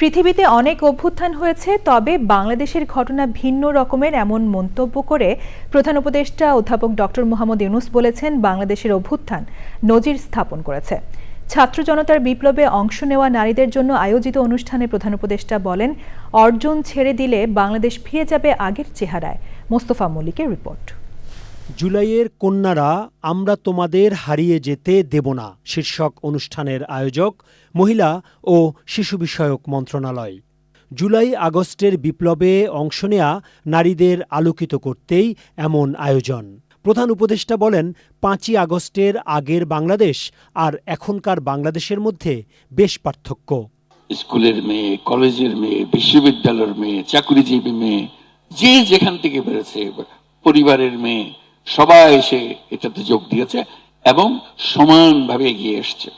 পৃথিবীতে অনেক অভ্যুত্থান হয়েছে, তবে বাংলাদেশের ঘটনা ভিন্ন রকমের এমন মন্তব্য করে প্রধান উপদেষ্টা অধ্যাপক ডক্টর মোহাম্মদ ইউনুস বলেছেন, বাংলাদেশের অভ্যুত্থান নজির স্থাপন করেছে। ছাত্র জনতার বিপ্লবে অংশ নেওয়া নারীদের জন্য আয়োজিত অনুষ্ঠানে প্রধান উপদেষ্টা বলেন, অর্জন ছেড়ে দিলে বাংলাদেশ ফিরে যাবে আগের চেহারায়। মোস্তফা মল্লিকের রিপোর্ট। জুলাইয়ের কন্যারা, আমরা তোমাদের হারিয়ে যেতে দেব না, শীর্ষক অনুষ্ঠানের আয়োজক, মহিলা ও শিশু বিষয়ক মন্ত্রণালয়। জুলাই আগস্টের বিপ্লবে অংশ নেয়া নারীদের আলোকিত করতেই এমন আয়োজন। প্রধান উপদেষ্টা বলেন, পাঁচই আগস্টের আগের বাংলাদেশ আর এখনকার বাংলাদেশের মধ্যে বেশ পার্থক্য। স্কুলের মেয়ে, কলেজের মেয়ে, বিশ্ববিদ্যালয়ের মেয়ে, চাকরিজীবী মেয়ে, যে যেখান থেকে বেরোছে পরিবারের মেয়ে সবাই এসে এটাতে যোগ দিয়েছে এবং সমানভাবে এগিয়ে এসছে।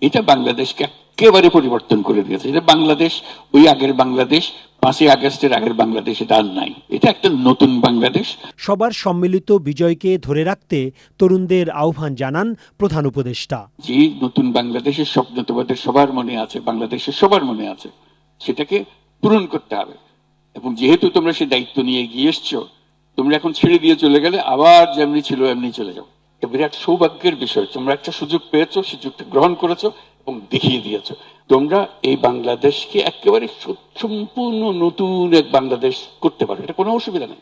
এটা বাংলাদেশকে একেবারে পরিবর্তন করে দিয়েছে। এটা বাংলাদেশ ওই আগের বাংলাদেশ পাঁচই আগস্টের আগের বাংলাদেশ এটা আর নাই। এটা একটা নতুন বাংলাদেশ। সবার সম্মিলিত বিজয়কে ধরে রাখতে তরুণদের আহ্বান জানান প্রধান উপদেষ্টা। যে নতুন বাংলাদেশের স্বপ্ন তোমাদের সবার মনে আছে বাংলাদেশের সবার মনে আছে। সেটাকে পূরণ করতে হবে। এবং যেহেতু তোমরা সেই দায়িত্ব নিয়ে এগিয়ে এসছো তোমরা এখন ছেড়ে দিয়ে চলে গেলে, আবার যেমনি ছিল এমনি চলে যাও। এটা বিরাট সৌভাগ্যের বিষয়। তোমরা একটা সুযোগ পেয়েছ সুযোগটা গ্রহণ করেছ এবং দেখিয়ে দিয়েছ। তোমরা এই বাংলাদেশকে একেবারে সম্পূর্ণ নতুন এক বাংলাদেশ করতে পারো। এটা কোনো অসুবিধা নেই।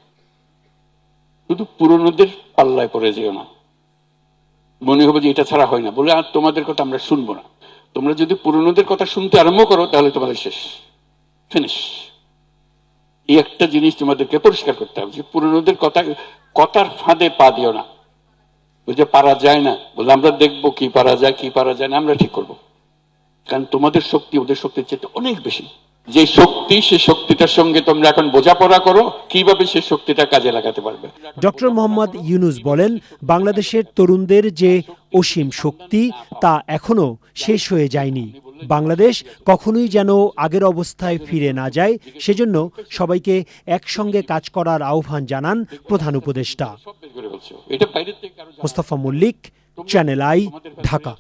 শুধু পুরনোদের পাল্লায় পড়ে যেও না। মনে হবে যে এটা ছাড়া হয় না। বলে আর তোমাদের কথা আমরা শুনব না। তোমরা যদি পুরনোদের কথা শুনতে আরম্ভ করো, তাহলে তোমাদের শেষ। ফিনিশ। এই একটা জিনিস তোমাদেরকে পরিষ্কার করতে হবে, যে পুরনোদের কথা, কথার ফাঁদে পা দিও না। যে পারা যায় না, বলে আমরা দেখব কি পারা যায়, কি পারা যায় না, আমরা ঠিক করব। কারণ তোমাদের শক্তি, ওদের শক্তির চেয়ে অনেক বেশি। যে শক্তি সেই শক্তিটার সঙ্গে তোমরা এখন বোঝাপড়া করো, কীভাবে সে শক্তিটা কাজে লাগাতে পারবে। ডক্টর মোহাম্মদ ইউনুস বলেন, বাংলাদেশের তরুণদের যে অসীম শক্তি, তা এখনও শেষ হয়ে যায়নি। বাংলাদেশ কখনোই যেন আগের অবস্থায় ফিরে না যায় সেজন্য সবাইকে একসঙ্গে কাজ করার আহ্বান জানান প্রধান উপদেষ্টা। Mostafa Mallik channel I Dhaka.